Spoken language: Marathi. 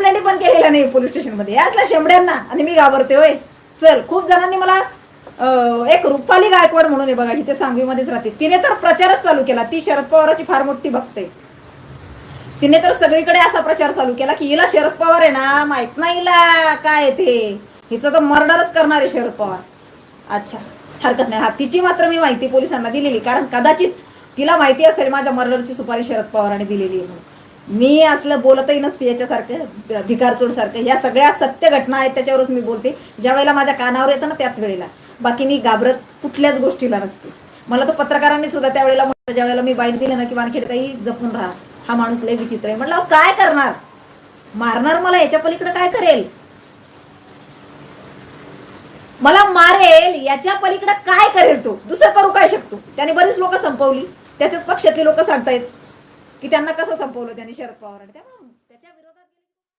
कंप्लेंट पण केलेला नाही पोलीस स्टेशनमध्ये. असल्या शेंबड्यांना आणि मी घाबरते होय. चल खूप जणांनी मला एक रुपाली गायकवाड म्हणून आहे बघा इथे सांगवीमध्येच राहते. तिने तर प्रचारच चालू केला. ती शरद पवाराची फार मोठी भक्त आहे. तिने तर सगळीकडे असा प्रचार चालू केला की हिला शरद पवार आहे ना माहीत नाही हिला काय ते. हिचं तर मर्डरच करणार आहे शरद पवार. अच्छा हरकत नाही. हा तिची मात्र मी माहिती पोलिसांना दिलेली. कारण कदाचित तिला माहिती असेल माझ्या मर्डरची सुपारी शरद पवारांनी दिलेली आहे म्हणून. मी असलं बोलतही नसते याच्यासारखं भिकारचोड सारखं. सगळ्या सत्य घटना आहेत त्याच्यावरच मी बोलते. ज्या वेळेला माझ्या कानावर येतं ना त्याच वेळेला. बाकी मी घाबरत कुठल्याच गोष्टीला नसते. मला तर पत्रकारांनी सुद्धा त्यावेळेला म्हटलं ज्या वेळेला मी बाईट दिलं ना की वानखेडताही जपून राहा. हा माणूस लय विचित्र आहे. म्हटलं काय करणार? मारणार मला याच्या पलीकडे काय करेल? मला मारेल याच्या पलीकडे काय करेल तो? दुसरं करू काय शकतो? त्याने बरीच लोक संपवली. त्याच्याच पक्षातले लोक सांगतायत. की त्यांना कसं संपवलं त्यांनी शरद पवार त्यामुळे त्याच्या